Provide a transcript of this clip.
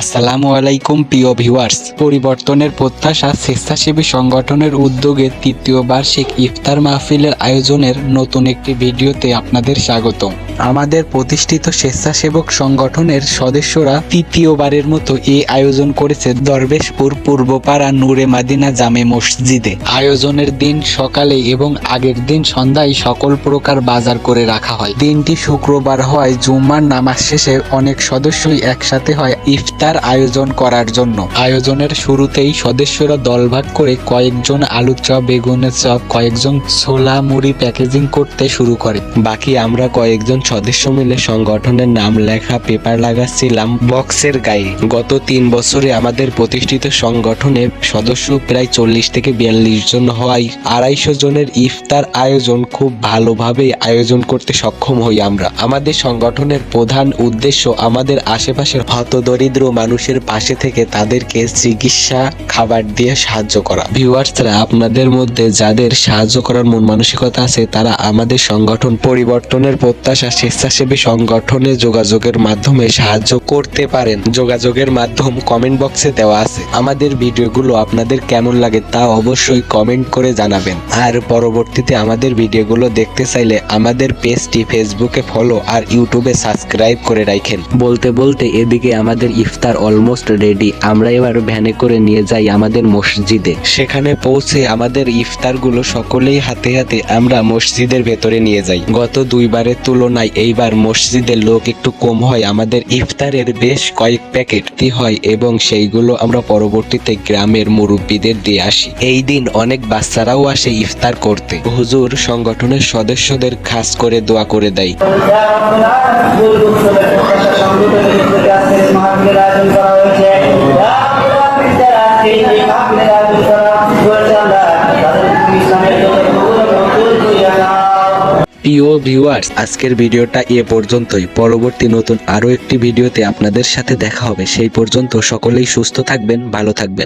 আসসালামু আলাইকুম, প্রিয় ভিউয়ার্স। পরিবর্তনের প্রত্যাশা স্বেচ্ছাসেবী সংগঠনের উদ্যোগে তৃতীয় বার্ষিক ইফতার মাহফিলের আয়োজনের নতুন একটি ভিডিওতে আপনাদের স্বাগতম। আমাদের প্রতিষ্ঠিত স্বেচ্ছাসেবক সংগঠনের সদস্যরা তৃতীয়বারের মতো এই আয়োজন করেছে দরবেশপুর পূর্বপাড়া নূরে মাদিনা জামে মসজিদে। আয়োজনের দিন সকালে এবং আগের দিন সন্ধ্যায় সকল প্রকার বাজার করে রাখা হয়। দিনটি শুক্রবার হয়, জুম্মার নামাজ শেষে অনেক সদস্যই একসাথে হয় ইফতার আয়োজন করার জন্য। আয়োজনের শুরুতেই সদস্যরা দলভাগ করে কয়েকজন আলু চপ, বেগুনের চপ, কয়েকজন ছোলা মুড়ি প্যাকেজিং করতে শুরু করে। বাকি আমরা কয়েকজন সদস্য মিলে সংগঠনের নাম লেখা পেপার লাগাচ্ছিলাম বক্সের গায়ে। গত তিন বছরে আমাদের প্রতিষ্ঠিত সংগঠনের সদস্য প্রায় চল্লিশ থেকে বিয়াল্লিশ জন হওয়ায় আড়াইশো জনের ইফতার আয়োজন খুব ভালোভাবে আয়োজন করতে সক্ষম হই আমরা। আমাদের সংগঠনের প্রধান উদ্দেশ্য আমাদের আশেপাশের হতদরিদ্র মানুষের পাশে থেকে তাদেরকে চিকিৎসা, খাবার দিয়ে সাহায্য করা। ভিউয়ার্সরা, আপনাদের মধ্যে যাদের সাহায্য করার মন মানসিকতা আছে, তারা আমাদের সংগঠন পরিবর্তনের প্রত্যাশা স্বেচ্ছাসেবী সংগঠনে যোগাযোগের মাধ্যমে সাহায্য করতে পারেন। যোগাযোগের মাধ্যম কমেন্ট বক্সে দেওয়া আছে। আমাদের ভিডিওগুলো আপনাদের কেমন লাগে তা অবশ্যই কমেন্ট করে জানাবেন। আর পরবর্তীতে আমাদের ভিডিওগুলো দেখতে চাইলে আমাদের পেজটি ফেসবুকে ফলো আর ইউটিউবে সাবস্ক্রাইব করে রাখেন। বলতে বলতে এদিকে আমাদের ইফতার অলমোস্ট রেডি আমরা এবার ভ্যানে করে নিয়ে যাই আমাদের মসজিদে। সেখানে পৌঁছে আমাদের ইফতারগুলো সকলেই হাতে হাতে আমরা মসজিদের ভেতরে নিয়ে যাই। গত দুইবারের তুলনায় এইবার মসজিদের লোক একটু কম হয়। আমাদের ইফতারের বেশ কয়েক প্যাকেট হয় এবং সেইগুলো আমরা পরবর্তীতে গ্রামের মুরব্বীদের দিয়ে আসি। এই দিন অনেক বাচ্চারাও আসে ইফতার করতে। হুজুর সংগঠনের সদস্যদের খাস করে দোয়া করে দেয়। প্রিয় ভিউয়ার্স আজকের ভিডিওটা এ পর্যন্তই। পরবর্তী নতুন আরও একটি ভিডিওতে আপনাদের সাথে দেখা হবে। সেই পর্যন্ত সকলেই সুস্থ থাকবেন, ভালো থাকবেন।